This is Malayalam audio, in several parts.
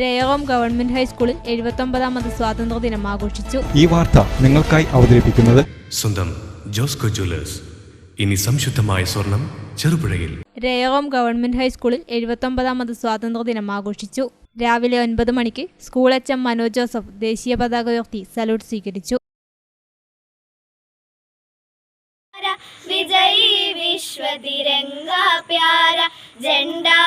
രേവം ഗവൺമെന്റ് ഹൈസ്കൂളിൽ എഴുപത്തൊമ്പതാമത് സ്വാതന്ത്ര്യ ദിനം ആഘോഷിച്ചു. ഈ വാർത്ത നിങ്ങൾക്കായി അവതരിപ്പിക്കുന്നത് സ്വന്തം ജോസ്കോ ജ്വല്ലേഴ്സ്. ഇനി സംശുദ്ധമായ സ്വർണം ചെറുപുഴയിൽ. രേവം ഗവൺമെന്റ് ഹൈസ്കൂളിൽ എഴുപത്തൊമ്പതാമത് സ്വാതന്ത്ര്യ ദിനം ആഘോഷിച്ചു. രാവിലെ ഒൻപത് മണിക്ക് school H M Manoj Joseph ദേശീയ പതാക ഉയർത്തി സല്യൂട്ട് സ്വീകരിച്ചു. വിജയി വിശ്വതിരംഗ പ്യാര. ജെണ്ടാ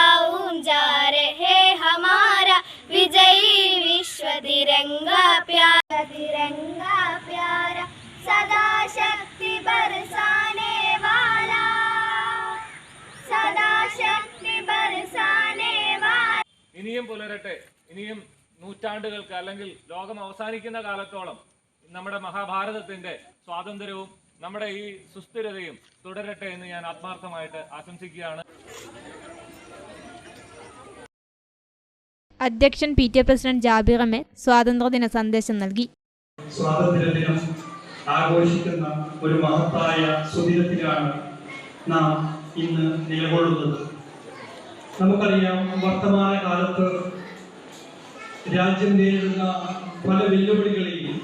ഇനിയും പുലരട്ടെ. ഇനിയും നൂറ്റാണ്ടുകൾക്ക് അല്ലെങ്കിൽ ലോകം അവസാനിക്കുന്ന കാലത്തോളം നമ്മുടെ മഹാഭാരതത്തിന്റെ സ്വാതന്ത്ര്യവും നമ്മുടെ ഈ സുസ്ഥിരതയും തുടരട്ടെ എന്ന് ഞാൻ ആത്മാർത്ഥമായിട്ട് ആശംസിക്കുകയാണ്. അധ്യക്ഷൻ P T A president Jabir സ്വാതന്ത്ര്യദിന സന്ദേശം നൽകി. സ്വാതന്ത്ര്യദിനം ആഘോഷിക്കുന്ന ഒരു മഹത്തായ സുദിനത്തിലാണ് നാം ഇന്ന് നിലകൊള്ളുന്നത്. നമുക്കറിയാം വർത്തമാന കാലത്ത് രാജ്യം നേരിടുന്ന പല വെല്ലുവിളികളെയും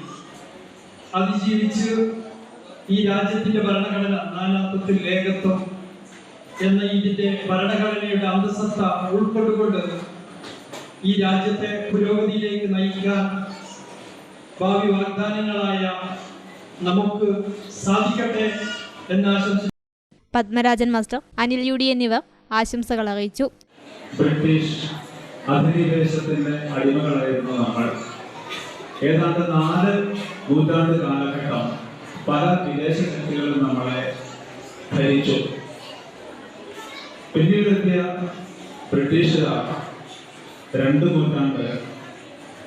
അതിജീവിച്ച് ഈ രാജ്യത്തിന്റെ ഭരണഘടന നാനാത്വത്തിൽ ഏകത്വം എന്ന ഇതിന്റെ ഭരണഘടനയുടെ അന്തസത്ത ഉൾക്കൊണ്ടുകൊണ്ട് ഈ രാജ്യത്തെ പുരോഗതിയിലേക്ക് നയിക്കാൻ ഭാവി വാഗ്ദാനങ്ങളായ നമുക്ക് സാധിക്കട്ടെ എന്നാശംസിച്ചു Padmarajan master Anil U D എന്നിവർ ആശംസകൾ അറിയിച്ചു. ബ്രിട്ടീഷ് നമ്മൾ. കാലഘട്ടം നമ്മളെ ഭരിച്ചു. രണ്ട് നൂറ്റാണ്ട്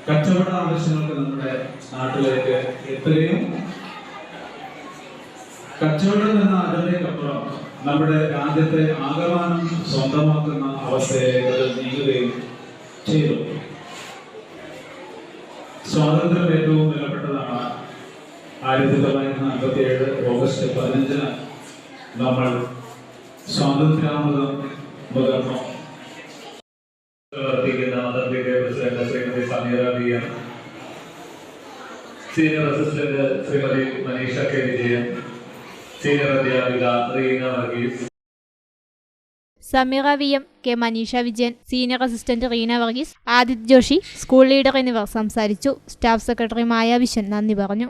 കച്ചവട ആവശ്യങ്ങൾക്ക് നമ്മുടെ നാട്ടിലേക്ക് എത്രയും കച്ചവടം എന്ന അതിലേക്കപ്പുറം നമ്മുടെ രാജ്യത്തെ ആകമാനം സ്വന്തമാക്കുന്ന അവസ്ഥയിലേക്ക് നീങ്ങുകയും ചെയ്തു. സ്വാതന്ത്ര്യം ഏറ്റവും വിലപ്പെട്ടതാണ് ആയിരത്തി തൊള്ളായിരത്തി അമ്പത്തി ഏഴ് ഓഗസ്റ്റ് പതിനഞ്ചിന് നമ്മൾ സ്വാതന്ത്ര്യാമൃതം മുതിർന്നു. പ്രവർത്തിക്കുന്ന മദർബിന്റെ president Shrimathi Sameera B M senior assistant Shrimathi Maneesha K Vijayan senior അധ്യാപിക Reena Varghese Sameera V M K Maneesha Vijayan senior assistant Reena Varghese Aditya Joshi school leader എന്നിവർ സംസാരിച്ചു. സ്റ്റാഫ് സെക്രട്ടറി മായ വിശ്വൻ നന്ദി പറഞ്ഞു.